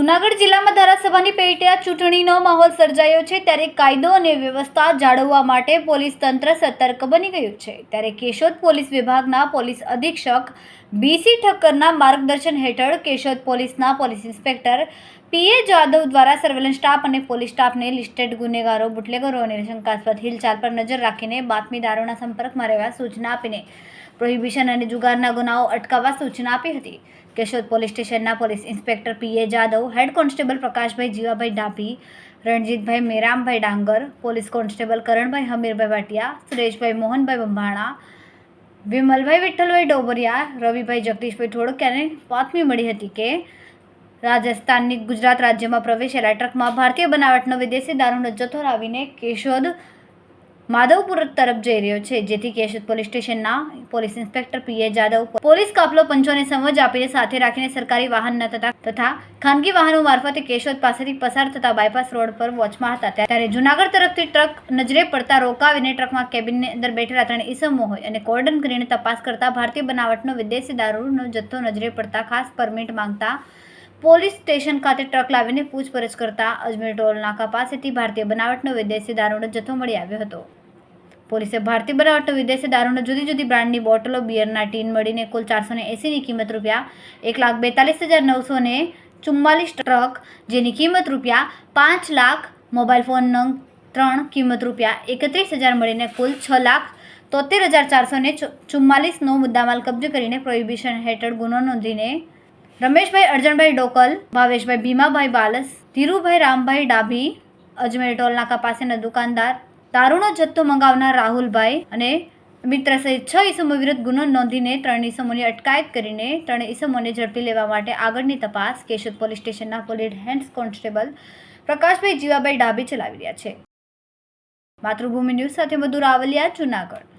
જૂનાગઢ જિલ્લામાં ધારાસભાની પેટા ચૂંટણીનો માહોલ સર્જાયો છે, ત્યારે કાયદો અને વ્યવસ્થા જાળવવા માટે પોલીસ તંત્ર સતર્ક બની ગયું છે. ત્યારે કેશોદ પોલીસ વિભાગના પોલીસ અધિક્ષક બીસી ઠક્કરના માર્ગદર્શન હેઠળ કેશોદ પોલીસના પોલીસ ઇન્સ્પેક્ટર પીએ જાદવ દ્વારા સર્વેલન્સ સ્ટાફ અને પોલીસ સ્ટાફને લિસ્ટેડ ગુનેગારો, બુટલેગરો અને શંકાસ્પદ હિલચાલ પર નજર રાખીને બાતમીદારોના સંપર્કમાં રહેવા સૂચના આપીને પ્રોહિબિશન અને જુગારના ગુનાઓ અટકાવવા સૂચના આપી હતી. કેશોદ પોલીસ સ્ટેશનના police inspector P A Jadav head constable Prakashbhai Jivabhai Dabhi, Ranjitbhai Merambhai Dangar, police constable Karanbhai Hamirbhai Vatiya, Sureshbhai Mohanbhai Bambhana Vimalbhai Vitthalbhai Dobariya, Ravibhai Jagdishbhai ઠોડકિયાને બાતમી મળી હતી કે રાજસ્થાનની ગુજરાત રાજ્યમાં પ્રવેશેલા ટ્રકમાં ભારતીય બનાવટનો વિદેશી દારૂનો જથ્થો લાવીને કેશોદ માધવપુર તરફ જઈ રહ્યો છે, જેથી કેશોદ પોલીસ સ્ટેશનના police inspector PA Jadav police કાફલો પંચોને સમજ આપીને સાથે રાખીને સરકારી વાહન ન થતા તથા ખાનગી વાહનો મારફતે કેશોદ પાસેથી પસાર થતા બાયપાસ રોડ પર વોચમાં હતા. ત્યારે જુનાગઢ તરફથી ટ્રક નજરે પડતા રોકાવીને ટ્રકમાં કેબિનની અંદર બેઠેલા ત્રણ ઈસમો હોય અને કોર્ડન કરીને તપાસ કરતા ભારતીય બનાવટનો વિદેશી દારૂનો જથ્થો નજરે પડતા ખાસ પરમિટ માંગતા પોલીસ સ્ટેશન ખાતે ટ્રક લાવીને પૂછપરછ કરતા અજમેર ટોલ નાકા પાસેથી ભારતીય બનાવટનો વિદેશી દારૂનો જથ્થો મળી આવ્યો હતો. પોલીસે ભારતીય બનાવટનો વિદેશી દારૂનો જુદી જુદી બ્રાન્ડની બોટલો, બિયરના ટીન મળીને કુલ ચારસો ને એંસીની કિંમત રૂપિયા એક લાખ બેતાલીસ હજાર નવસો ને ચુમ્માલીસ ટ્રક, જેની કિંમત રૂપિયા પાંચ લાખ મોબાઈલ ફોન નંગ ત્રણ કિંમત રૂપિયા એકત્રીસ હજાર મળીને કુલ છ લાખ તોતેર હજાર ચારસો ને ચુમ્માલીસનો મુદ્દામાલ કબજે કરીને પ્રોહિબિશન હેઠળ ગુનો નોંધીને રમેશભાઈ અર્જણભાઈ ડોકલ, ભાવેશભાઈ ભીમાભાઈ બાલસ, ધીરુભાઈ રામભાઈ ડાભી, અજમેર ટોલ નાકા પાસેના દુકાનદાર દારૂનો જથ્થો મંગાવનાર રાહુલભાઈ અને મિત્ર સહિત છ ઈસમો વિરુદ્ધ ગુનો નોંધીને ત્રણ ઈસમોની અટકાયત કરીને ત્રણ ઈસમોને ઝડપી લેવા માટે આગળની તપાસ કેશોદ પોલીસ સ્ટેશનના police head constable Prakashbhai Jivabhai Dabhi ચલાવી રહ્યા છે. માતૃભૂમિ ન્યૂઝ સાથે મધુર આવલિયા જુનાગઢ.